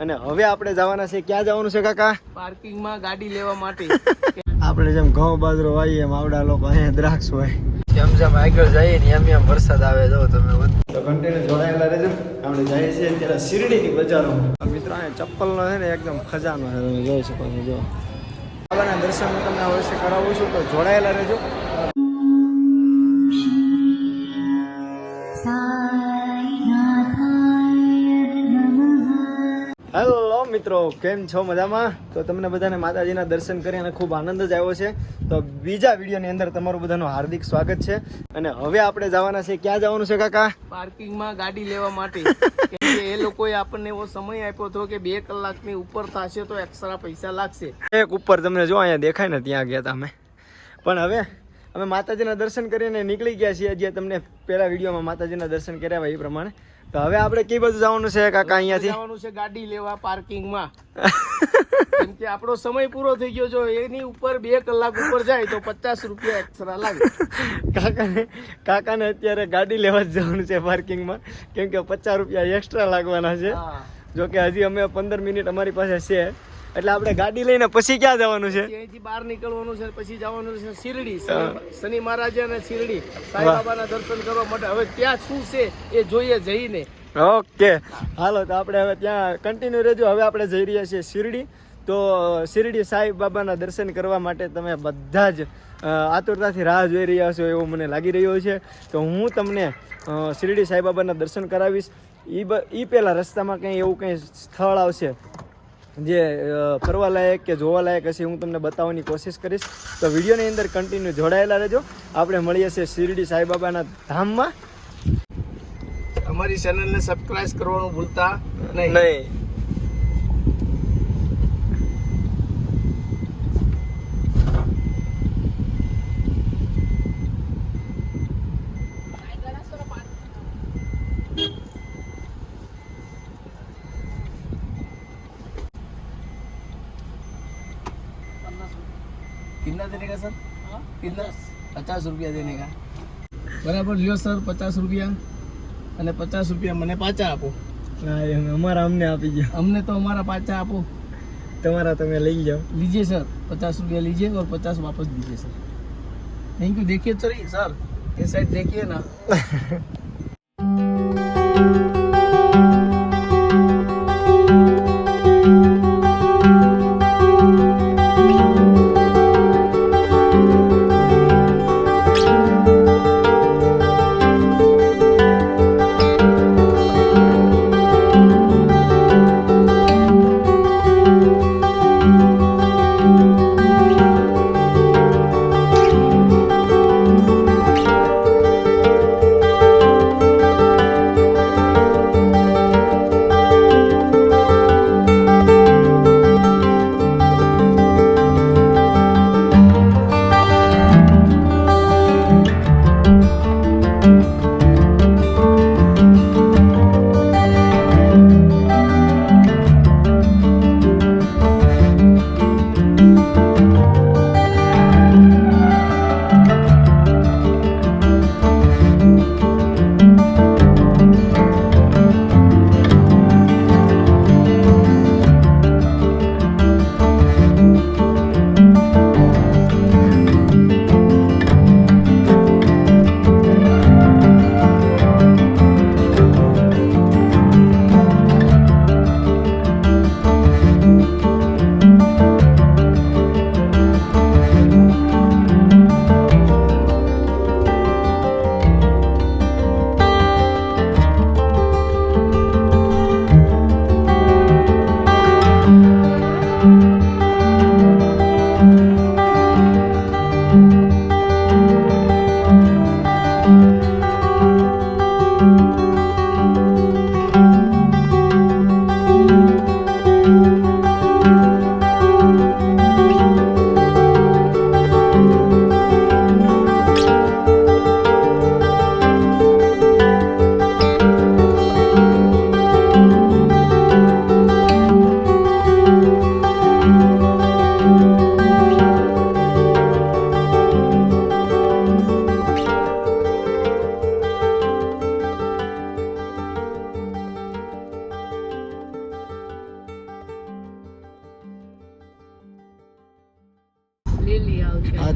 અને હવે આપણે જવાના છે ક્યાં જવાનું છે કાકા? પાર્કિંગમાં ગાડી લેવા માટે. આપણે જેમ ઘઉં બાજરો વાઈએ એમ આવડા લોકો અહીંયા દ્રાક્ષ હોય જેમ જેમ આગળ જઈએ ને એમ એમ વરસાદ આવે જો તમે તો કન્ટિન્યુ જોડાયેલા રહેજો. આપણે જઈએ છીએ અત્યારે શિરડીની બજારોમાં. મિત્રો અહીંયા ચપ્પલનો છે ને એકદમ ખજાનો છે. તમે જોઈ શકો છો જો. બાબાના દર્શન હું તમને અવશ્ય કરાવું છું તો જોડાયેલા રહેજો. હેલો મિત્રો. કેમ છો? મજામાં? તો તમને બધાને માતાજીના દર્શન કરી અને ખૂબ આનંદ જ આવ્યો છે. તો બીજા વિડીયોની અંદર તમારું બધાનું હાર્દિક સ્વાગત છે. અને હવે આપણે જવાના છે ક્યાં જવાનું છે કાકા? પાર્કિંગમાં ગાડી લેવા માટે. એ લોકોએ આપણને એવો સમય આપ્યો હતો કે બે કલાકની ઉપર થશે તો એક્સ્ટ્રા પૈસા લાગશે. એક ઉપર તમને જો અહીંયા દેખાય ને ત્યાં ગયા હતા અમે. પણ હવે અમે માતાજીના દર્શન કરીને નીકળી ગયા છીએ. જે તમને પહેલા વિડીયોમાં માતાજીના દર્શન કર્યા હોય એ પ્રમાણે. તો હવે આપણે કઈ બાજુ જવાનું છે કાકા અહીંયાથી? જવાનું છે ગાડી લેવા પાર્કિંગમાં. કેમ કે આપણો સમય પૂરો થઈ ગયો જો એની ઉપર બે કલાક ઉપર જાય તો પચાસ રૂપિયા એક્સ્ટ્રા લાગે. કાકાને કાકાને અત્યારે ગાડી લેવા જ જવાનું છે પાર્કિંગમાં. કેમ કે પચાસ રૂપિયા એક્સ્ટ્રા લાગવાના છે. જો કે હજી અમે પંદર મિનિટ અમારી પાસે છે. એટલે આપણે ગાડી લઈને પછી ક્યાં જવાનું છે? અહીંથી બહાર નીકળવાનું છે પછી જવાનું છે શિરડી. શનિ- મહારાજ અને શિરડી. સાંઈ બાબાના દર્શન કરવા માટે હવે ત્યાં શું છે એ જોઈએ જઈને. ઓકે. હાલો તો આપણે હવે ત્યાં કન્ટિન્યુ રહેજો. હવે આપણે જઈ રહ્યા છીએ શિરડી. તો શિરડી સાંઈ બાબાના દર્શન કરવા માટે તમે બધા જ આતુરતાથી રાહ જોઈ રહ્યા છો એવું મને લાગી રહ્યું છે. તો હું તમને શિરડી સાંઈ બાબાના દર્શન કરાવીશ. એ એ પહેલાં રસ્તામાં કંઈ એવું કંઈ સ્થળ આવશે? જે ફરવા લાયક કે જોવા લાયક હશે હું તમને બતાવવાની કોશિશ કરીશ. તો વિડીયોની અંદર કન્ટિન્યુ જોડાયેલા રહેજો. આપણે મળીએ છીએ શિરડી સાંઈબાબાના ધામમાં. અમારી ચેનલને સબસ્ક્રાઇબ કરવાનું ભૂલતા નહીં. कितना देने का सर कितना પચાસ રૂપિયા દેને કા બરાબર લ્યો સર પચાસ રૂપિયા અને પચાસ રૂપિયા મને પાછા આપો હા, એમ અમારા અમને આપી ગયો અમને તો અમારા પાછા આપો તમારા તમે લઈ જાઓ लीजिए सर पचास रुपया लीजिए और पचास वापस दीजिए सर थैंक यू देखिए सर सर ये साइड देखिए ना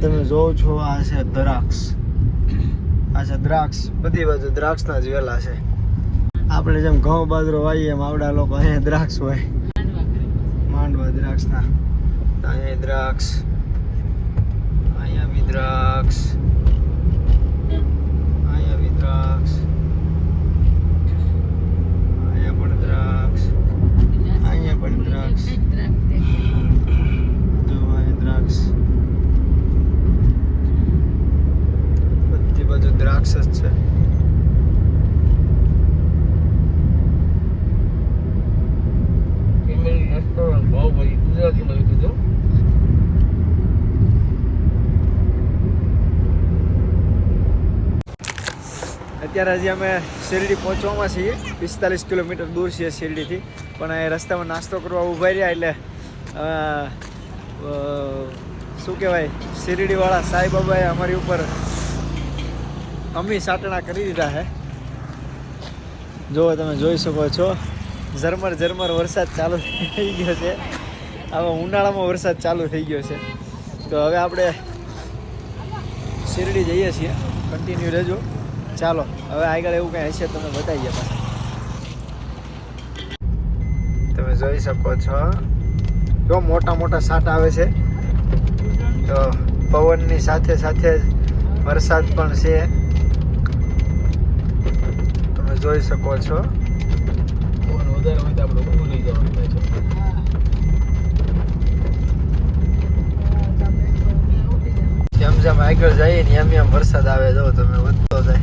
તમે જોવો છો આ છે દ્રાક્ષ. આ છે દ્રાક્ષ. બધી બાજુ દ્રાક્ષના જ વેલા છે. આપણે જેમ ઘઉં બાજરો વાઈએ એમ આવડા લોકો અહીંયા દ્રાક્ષ હોય માંડવા દ્રાક્ષના. અહીંયા દ્રાક્ષ. અહીંયા બી દ્રાક્ષ. અહીંયા બી દ્રાક્ષ. અહીંયા પણ દ્રાક્ષ. અહીંયા પણ દ્રાક્ષ. દ્રાક્ષ. દેખાય. જો અહીંયા દ્રાક્ષ બધી જ છે ગુજરાતીમાં છે અત્યારે હજી અમે શિરડી પહોંચવામાં છીએ. પિસ્તાલીસ કિલોમીટર દૂર છીએ શિરડીથી. પણ એ રસ્તામાં નાસ્તો કરવા ઊભા રહ્યા એટલે શું કહેવાય? શિરડીવાળા સાંઈબાબાએ અમારી ઉપર અમી સાટણા કરી દીધા છે જો તમે જોઈ શકો છો. ઝરમર ઝરમર વરસાદ ચાલુ થઈ ગયો છે. આવા ઉનાળામાં વરસાદ ચાલુ થઈ ગયો છે. તો હવે આપણે શિરડી જઈએ છીએ. કન્ટિન્યુ રહેજો. ચાલો, હવે આગળ એવું કંઈ હશે તમે બતાવીએ પાછા તમે જોઈ શકો છો. જો મોટા મોટા સાટ આવે છે. તો પવનની સાથે સાથે વરસાદ પણ છે. જોઈ શકો છો. વધારે હોય તો આપણે ઊભું લઈ જવાનું થાય છે. જેમ જેમ આગળ જઈએ ને એમ એમ વરસાદ આવે જો તમે વધતો જાય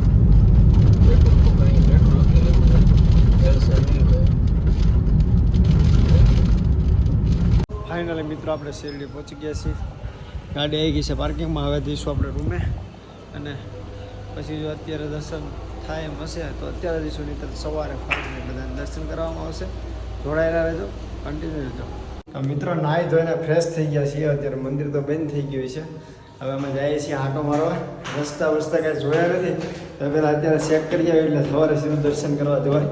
પેટ્રોલ તો કંઈ પેટ્રોલ લખી લેવું છે એલસર નહીં હોય ફાઇનલી મિત્રો આપણે શેરડી પહોંચી ગયા છીએ. ગાડી આવી ગઈ છે પાર્કિંગમાં. હવે જઈશું આપણે રૂમે. અને પછી જો અત્યારે દર્શન થાય એમ હશે, તો અત્યારે જઈશું, નહીં તો સવારે બધાને દર્શન કરવામાં આવશે. જોડાયેલા રહેજો કન્ટિન્યુ રહેજો. મિત્રો, નાહી ધોઈને ફ્રેશ થઈ ગયા છીએ. અત્યારે મંદિર તો બંધ થઈ ગયું છે. હવે અમે જઈએ છીએ આંટો મારવા. રસ્તા વસ્તા કાંઈ જોયા નથી. તો પહેલાં અત્યારે ચેક કરી આવીએ, એટલે સવારે સીધું દર્શન કરવા જવાય.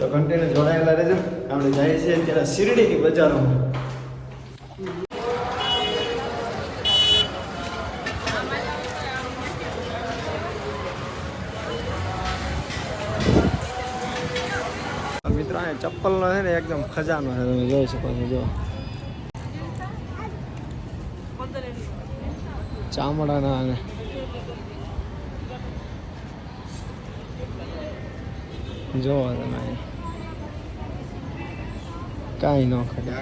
તો કન્ટિન્યુ જોડાયેલા રહેજો. આપણે જઈએ છીએ અત્યારે શિરડીની બજારોમાં. ચપ્પલનો છે ને એકદમ ખજાનો છે તમે જોઈ શકો છો જો. ચામડાના અને જોવો તમે. કાંઈ ન ખડે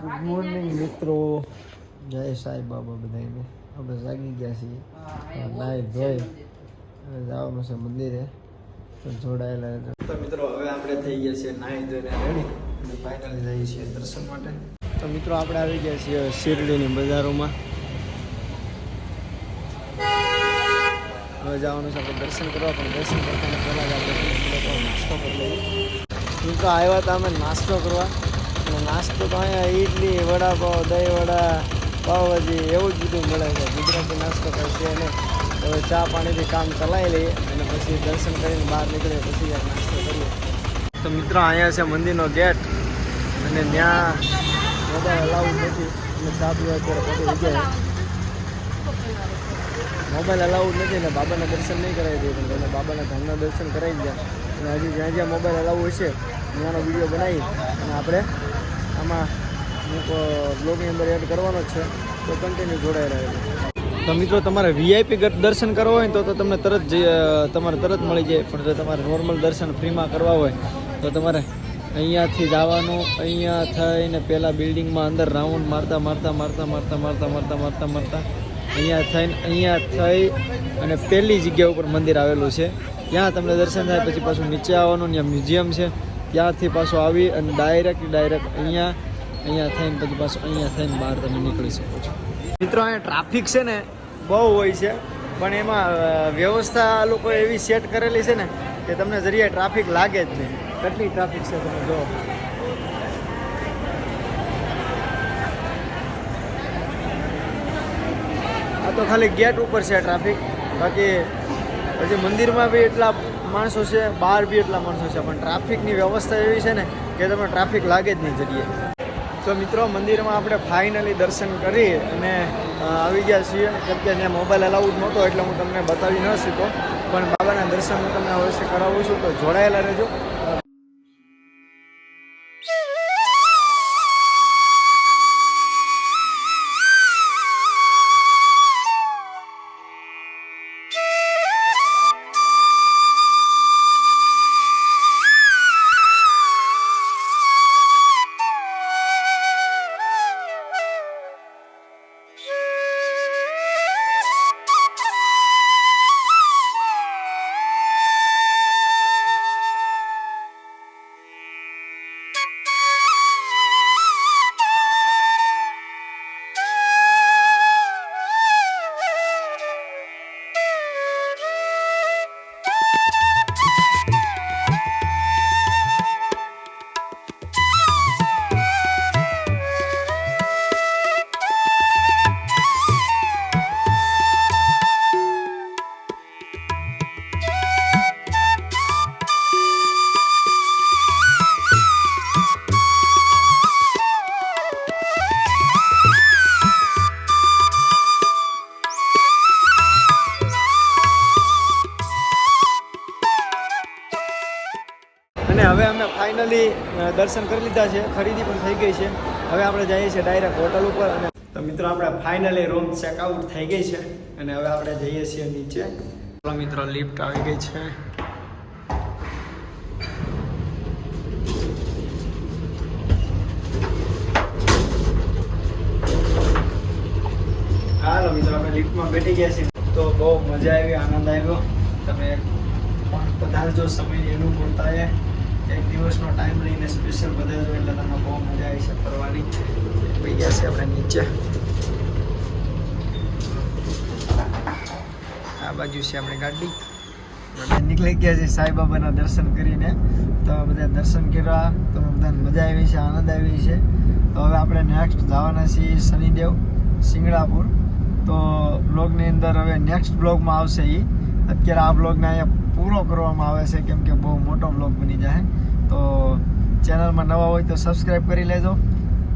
ગુડ મોર્નિંગ મિત્રો. જય સાંઈ બાબા બધાને આપણે જાગી ગયા છીએ. નાહી ધોઈ અને જવાનું છે મંદિરે. તો જોડાયેલા તો મિત્રો હવે આપણે થઈ ગયા છીએ નાહી ધોઈને રેડી અને ફાઇનલી જઈએ છીએ દર્શન માટે. તો મિત્રો આપણે આવી ગયા છીએ શિરડીની બજારોમાં. હવે જવાનું છે આપણે દર્શન કરવા પણ દર્શન કરતા પહેલાં જ આપણે નાસ્તો કરી લઈએ. મિત્રો આવ્યા હતા અમે નાસ્તો કરવા. અને નાસ્તો તો અહીંયા ઈડલી વડાપાવ દહીં વડા પાવભાજી એવું જ બધું મળે છે. ગુજરાતી નાસ્તો કરશે તો હવે ચા પાણીથી કામ ચલાવી લઈએ અને પછી દર્શન કરીને બહાર નીકળીએ, પછી નાસ્તો કરીએ. તો મિત્રો, અહીંયા છે મંદિરનો ગેટ અને ત્યાં મોબાઈલ અલાઉડ નથી અને ચા પીવા અત્યારે પછી વિજય મોબાઈલ અલાઉડ નથી ને બાબાના દર્શન નહીં કરાવી દઈએ, પણ તમે બાબાના ધામના દર્શન કરાવી ગયા. અને હજી જ્યાં જ્યાં મોબાઈલ અલાઉડ હશે ત્યાંનો વીડિયો બનાવી અને આપણે આમાં બ્લોગની અંદર એડ કરવાનો છે, તો કન્ટિન્યુ જોડાઈ રહેજો. તો મિત્રો તમારે વીઆઈપી દર્શન કરવા હોય તો તમને તરત તમારે તરત મળી જાય. પણ જો તમારે નોર્મલ દર્શન ફ્રીમાં કરવા હોય, તો તમારે અહીંયાથી જવાનું, અહીંયા થઈને પહેલાં બિલ્ડિંગમાં અંદર રાઉન્ડ મારતા મારતા મારતા મારતા મારતા મારતા મારતા મારતા અહીંયા થઈને, અહીંયા થઈ અને પહેલી જગ્યા ઉપર મંદિર આવેલું છે. ત્યાં તમને દર્શન થાય, પછી પાછું નીચે આવવાનું, ત્યાં મ્યુઝિયમ છે. ત્યાંથી પાછું આવી અને ડાયરેક્ટ ડાયરેક્ટ અહીંયા અહીંયા થઈને, પછી પાછું અહીંયા થઈને બહાર તમે નીકળી શકો છો. મિત્રો, અહીંયા ટ્રાફિક છે ને બહુ હોય છે. પણ એમાં વ્યવસ્થા લોકો એવી સેટ કરેલી છે ને કે તમને જરીએ ટ્રાફિક લાગે જ નહીં. કેટલી ટ્રાફિક છે તમે જો આ તો ખાલી ગેટ ઉપર છે ટ્રાફિક બાકી પછી મંદિરમાં બી એટલા માણસો છે, બહાર બી એટલા માણસો છે. પણ ટ્રાફિકની વ્યવસ્થા એવી છે ને કે તમને ટ્રાફિક લાગે જ નહીં જગ્યાએ તો મિત્રો, મંદિરમાં આપણે ફાઇનલી દર્શન કરી અને આવી ગયા છીએ. કેમ કે ત્યાં મોબાઈલ અલાઉડ નહોતો, એટલે હું તમને બતાવી ન શીખો પણ બાબાના દર્શન હું તમને અવશ્ય કરાવું છું. તો જોડાયેલા રહેજો. દર્શન કરી લીધા છે, ખરીદી પણ થઈ ગઈ છે. હવે આપણે જઈએ છીએ ડાયરેક્ટ હોટલ ઉપર અને તો મિત્રો, આપણે ફાઇનલી રૂમ ચેકઆઉટ થઈ ગઈ છે અને હવે આપણે જઈએ છીએ નીચે. મિત્રો લિફ્ટ આવી ગઈ છે. હાલો મિત્રો, આપણે લિફ્ટમાં બેઠી ગયા છીએ. તો બહુ મજા આવી, આનંદ આવ્યો. તમે પધારજો સમય એનું એ એક દિવસનો ટાઈમ લઈને સ્પેશિયલ પધારજો એટલે તમને બહુ મજા આવી છે ફરવાની. ભાઈ, ગયા છે આપણે નીચે. આ બાજુ છે આપણી ગાડી. નીકળી ગયા છે સાંઈબાબાના દર્શન કરીને. તો બધા દર્શન કર્યા. તો બધાને મજા આવી છે, આનંદ આવી છે. તો હવે આપણે નેક્સ્ટ જવાના છીએ શનિદેવ સિંગડાપુર તો બ્લોગની અંદર હવે નેક્સ્ટ બ્લોગમાં આવશે એ અત્યારે આ બ્લોગને અહીંયા પૂરો કરવામાં આવે છે, કેમ કે બહુ મોટો બ્લોગ બની જાય. ચેનલમાં નવા હોય તો સબસ્ક્રાઈબ કરી લેજો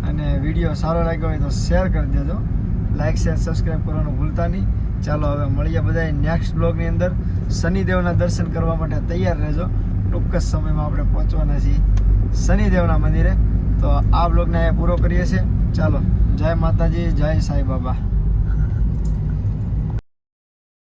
અને વીડિયો સારો લાગ્યો હોય તો શેર કરી દેજો. લાઇક શેર સબસ્ક્રાઈબ કરવાનું ભૂલતા નહીં. ચાલો હવે મળીએ બધા નેક્સ્ટ બ્લોગની અંદર. શનિદેવના દર્શન કરવા માટે તૈયાર રહેજો. ટૂંક જ સમયમાં આપણે પહોંચવાના છીએ શનિદેવના મંદિરે. તો આ બ્લોગને અહીંયા પૂરો કરીએ છીએ. ચાલો, જય માતાજી, જય સાંઈ બાબા.